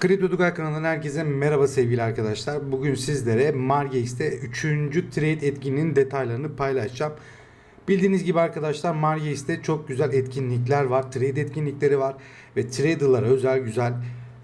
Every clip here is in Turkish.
Kripto Tugay kanalından herkese merhaba sevgili arkadaşlar. Bugün sizlere Margex'te 3. trade etkinliğinin detaylarını paylaşacağım. Bildiğiniz gibi arkadaşlar Margex'te çok güzel etkinlikler var. Trade etkinlikleri var ve traderlara özel güzel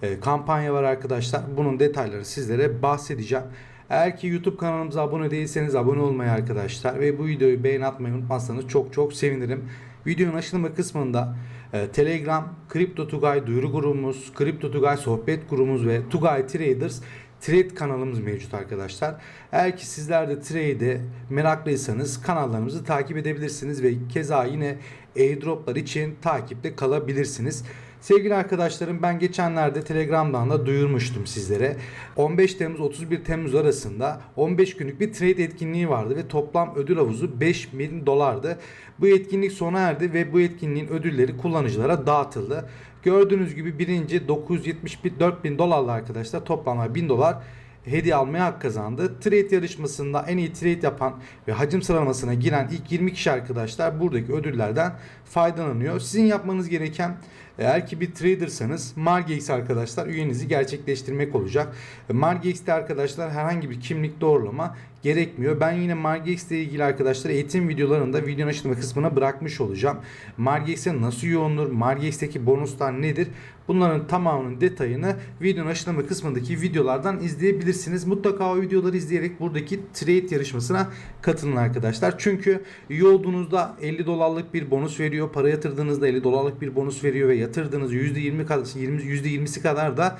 e, kampanya var arkadaşlar. Bunun detayları sizlere bahsedeceğim. Eğer ki YouTube kanalımıza abone değilseniz abone olmayı arkadaşlar ve bu videoyu beğen atmayı unutmazsanız çok çok sevinirim. Videonun açıklama kısmında e, Telegram, Crypto Tugay duyuru grubumuz, Crypto Tugay sohbet grubumuz ve Tugay Traders Trade kanalımız mevcut arkadaşlar. Eğer ki sizler de trade'e meraklıysanız kanallarımızı takip edebilirsiniz ve keza yine airdroplar için takipte kalabilirsiniz. Sevgili arkadaşlarım ben geçenlerde Telegram'dan da duyurmuştum sizlere. 15 Temmuz 31 Temmuz arasında 15 günlük bir trade etkinliği vardı ve toplam ödül havuzu 5000 dolardı. Bu etkinlik sona erdi ve bu etkinliğin ödülleri kullanıcılara dağıtıldı. Gördüğünüz gibi birinci 974 bin dolarla arkadaşlar toplamda 1000 dolar hediye almaya hak kazandı. Trade yarışmasında en iyi trade yapan ve hacim sıralamasına giren ilk 20 kişi arkadaşlar buradaki ödüllerden faydalanıyor. Sizin yapmanız gereken eğer ki bir tradersanız Margex arkadaşlar üyenizi gerçekleştirmek olacak. Margex'te arkadaşlar herhangi bir kimlik doğrulama gerekmiyor. Ben yine Margex ile ilgili arkadaşlar eğitim videolarında videonun açıklama kısmına bırakmış olacağım. Margex'e nasıl yoğundur? Margex'teki bonuslar nedir? Bunların tamamının detayını videonun açıklama kısmındaki videolardan izleyebilirsiniz. Mutlaka o videoları izleyerek buradaki trade yarışmasına katılın arkadaşlar. Çünkü üye olduğunuzda 50 dolarlık bir bonus veriyor. Para yatırdığınızda 50 dolarlık bir bonus veriyor ve yatırdığınız %20 kadar %20 %20'si kadar da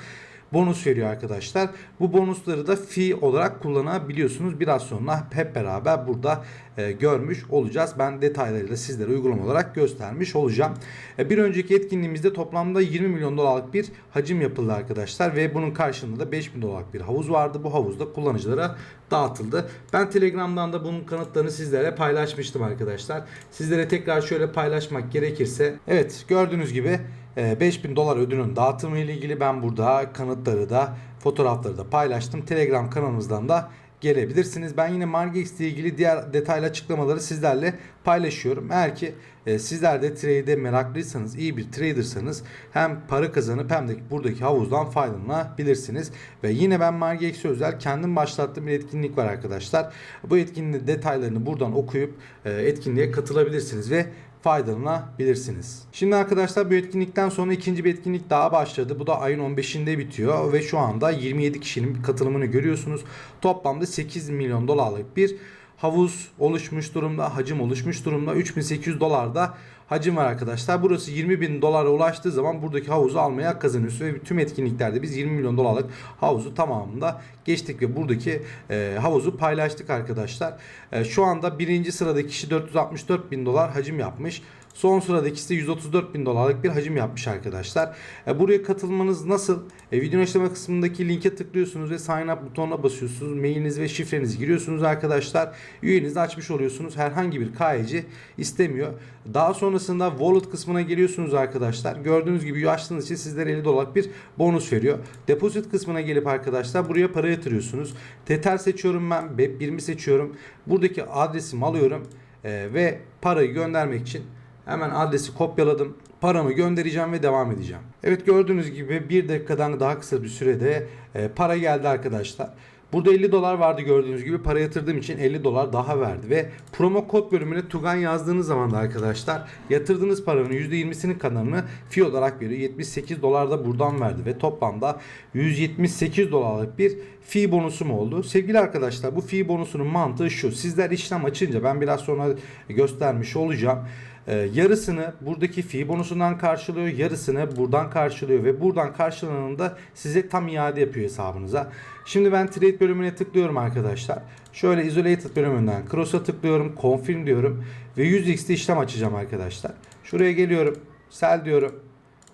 bonus veriyor arkadaşlar. Bu bonusları da fee olarak kullanabiliyorsunuz. Biraz sonra hep beraber burada e, görmüş olacağız. Ben detaylarıyla sizlere uygulama olarak göstermiş olacağım. E, bir önceki etkinliğimizde toplamda 20 milyon dolarlık bir hacim yapıldı arkadaşlar ve bunun karşılığında da 5 bin dolarlık bir havuz vardı. Bu havuz da kullanıcılara dağıtıldı. Ben Telegram'dan da bunun kanıtlarını sizlere paylaşmıştım arkadaşlar. Sizlere tekrar şöyle paylaşmak gerekirse evet gördüğünüz gibi 5000 dolar ödülün dağıtımı ile ilgili ben burada kanıtları da fotoğrafları da paylaştım. Telegram kanalımızdan da gelebilirsiniz. Ben yine Margex ile ilgili diğer detaylı açıklamaları sizlerle paylaşıyorum. Eğer ki e, sizler de trade'e meraklıysanız, iyi bir tradersanız hem para kazanıp hem de buradaki havuzdan faydalanabilirsiniz. Ve yine ben Margex'e özel kendim başlattığım bir etkinlik var arkadaşlar. Bu etkinliğin detaylarını buradan okuyup e, etkinliğe katılabilirsiniz ve faydalanabilirsiniz. Şimdi arkadaşlar bu etkinlikten sonra ikinci bir etkinlik daha başladı. Bu da ayın 15'inde bitiyor ve şu anda 27 kişinin katılımını görüyorsunuz. Toplamda 8 milyon dolarlık bir havuz oluşmuş durumda, hacim oluşmuş durumda. 3800 dolar da hacim var arkadaşlar. Burası 20 bin dolara ulaştığı zaman buradaki havuzu almaya kazanıyorsunuz. Ve tüm etkinliklerde biz 20 milyon dolarlık havuzu tamamında geçtik ve buradaki e, havuzu paylaştık arkadaşlar. E, şu anda birinci sıradaki kişi 464 bin dolar hacim yapmış. Son sıradaki ise 134 bin dolarlık bir hacim yapmış arkadaşlar. E, buraya katılmanız nasıl? E, videonun açıklama kısmındaki linke tıklıyorsunuz ve sign up butonuna basıyorsunuz. Mailiniz ve şifrenizi giriyorsunuz arkadaşlar. Üyenizi açmış oluyorsunuz. Herhangi bir KYC istemiyor. Daha sonrasında wallet kısmına geliyorsunuz arkadaşlar. Gördüğünüz gibi üye açtığınız için sizlere 50 dolarlık bir bonus veriyor. Deposit kısmına gelip arkadaşlar buraya para yatırıyorsunuz. Tether seçiyorum ben. BEP20 seçiyorum. Buradaki adresimi alıyorum. E, ve parayı göndermek için Hemen adresi kopyaladım. Paramı göndereceğim ve devam edeceğim. Evet gördüğünüz gibi bir dakikadan daha kısa bir sürede e, para geldi arkadaşlar. Burada 50 dolar vardı gördüğünüz gibi para yatırdığım için 50 dolar daha verdi ve promo kod bölümüne Tugan yazdığınız zaman da arkadaşlar yatırdığınız paranın %20'sinin kadarını fi olarak veriyor. 78 dolar da buradan verdi ve toplamda 178 dolarlık bir fi bonusum oldu. Sevgili arkadaşlar bu fi bonusunun mantığı şu. Sizler işlem açınca ben biraz sonra göstermiş olacağım. Ee, yarısını buradaki fi bonusundan karşılıyor, yarısını buradan karşılıyor ve buradan karşılanında size tam iade yapıyor hesabınıza. Şimdi ben trade bölümüne tıklıyorum arkadaşlar. Şöyle isolated bölümünden cross'a tıklıyorum, confirm diyorum ve 100x'te işlem açacağım arkadaşlar. Şuraya geliyorum, sell diyorum.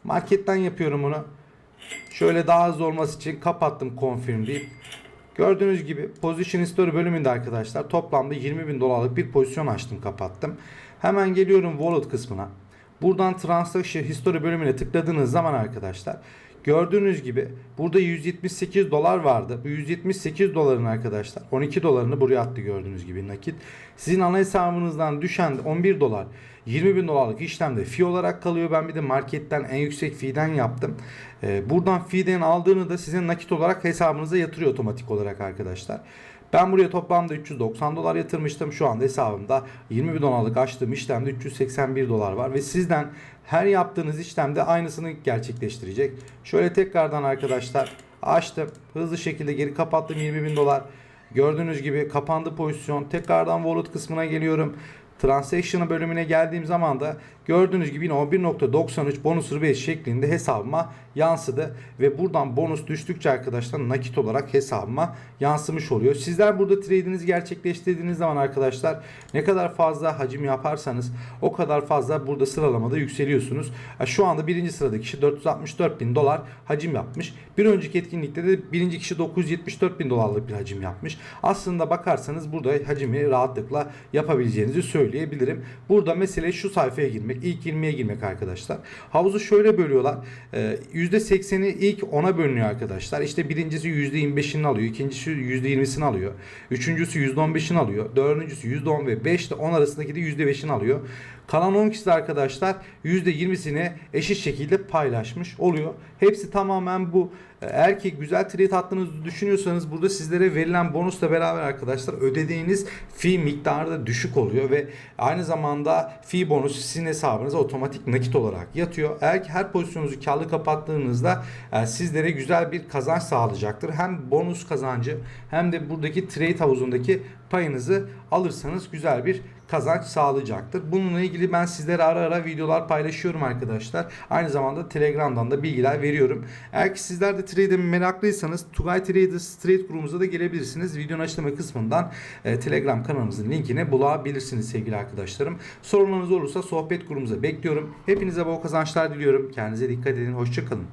Marketten yapıyorum bunu. Şöyle daha hızlı olması için kapattım confirm deyip Gördüğünüz gibi Position History bölümünde arkadaşlar toplamda 20 bin dolarlık bir pozisyon açtım kapattım. Hemen geliyorum Wallet kısmına. Buradan Transaction History bölümüne tıkladığınız zaman arkadaşlar Gördüğünüz gibi burada 178 dolar vardı. Bu 178 doların arkadaşlar 12 dolarını buraya attı gördüğünüz gibi nakit. Sizin ana hesabınızdan düşen 11 dolar 20 bin dolarlık işlemde fee olarak kalıyor. Ben bir de marketten en yüksek fee'den yaptım. Ee, buradan fee'den aldığını da sizin nakit olarak hesabınıza yatırıyor otomatik olarak arkadaşlar. Ben buraya toplamda 390 dolar yatırmıştım. Şu anda hesabımda 20 bin dolarlık açtığım işlemde 381 dolar var. Ve sizden her yaptığınız işlemde aynısını gerçekleştirecek. Şöyle tekrardan arkadaşlar açtım. Hızlı şekilde geri kapattım 20 bin dolar. Gördüğünüz gibi kapandı pozisyon. Tekrardan wallet kısmına geliyorum. Transaction bölümüne geldiğim zaman da gördüğünüz gibi yine o 1.93 bonus rebate şeklinde hesabıma yansıdı. Ve buradan bonus düştükçe arkadaşlar nakit olarak hesabıma yansımış oluyor. Sizler burada trade'inizi gerçekleştirdiğiniz zaman arkadaşlar ne kadar fazla hacim yaparsanız o kadar fazla burada sıralamada yükseliyorsunuz. Şu anda birinci sıradaki kişi 464 bin dolar hacim yapmış. Bir önceki etkinlikte de birinci kişi 974 bin dolarlık bir hacim yapmış. Aslında bakarsanız burada hacimi rahatlıkla yapabileceğinizi söyleyebilirim. Burada mesele şu sayfaya girmek. ilk 20'ye girmek arkadaşlar. Havuzu şöyle bölüyorlar. Ee, %80'i ilk 10'a bölünüyor arkadaşlar. İşte birincisi %25'ini alıyor. ikincisi %20'sini alıyor. Üçüncüsü %15'ini alıyor. Dördüncüsü %10 ve 5 ile 10 arasındaki de %5'ini alıyor. Kalan 10 kişi de arkadaşlar %20'sini eşit şekilde paylaşmış oluyor. Hepsi tamamen bu. Eğer ki güzel trade attığınızı düşünüyorsanız burada sizlere verilen bonusla beraber arkadaşlar ödediğiniz fee miktarı da düşük oluyor ve aynı zamanda fee bonus sizin hesabınıza otomatik nakit olarak yatıyor. Eğer ki her pozisyonunuzu karlı kapattığınızda e, sizlere güzel bir kazanç sağlayacaktır. Hem bonus kazancı hem de buradaki trade havuzundaki payınızı alırsanız güzel bir kazanç sağlayacaktır. Bununla ilgili ben sizlere ara ara videolar paylaşıyorum arkadaşlar. Aynı zamanda Telegram'dan da bilgiler veriyorum. Eğer ki sizler de trade'e meraklıysanız Tugay Traders Trade grubumuza da gelebilirsiniz. Videonun açıklama kısmından e, Telegram kanalımızın linkini bulabilirsiniz sevgili arkadaşlarım. Sorunlarınız olursa sohbet grubumuza bekliyorum. Hepinize bol kazançlar diliyorum. Kendinize dikkat edin. Hoşçakalın.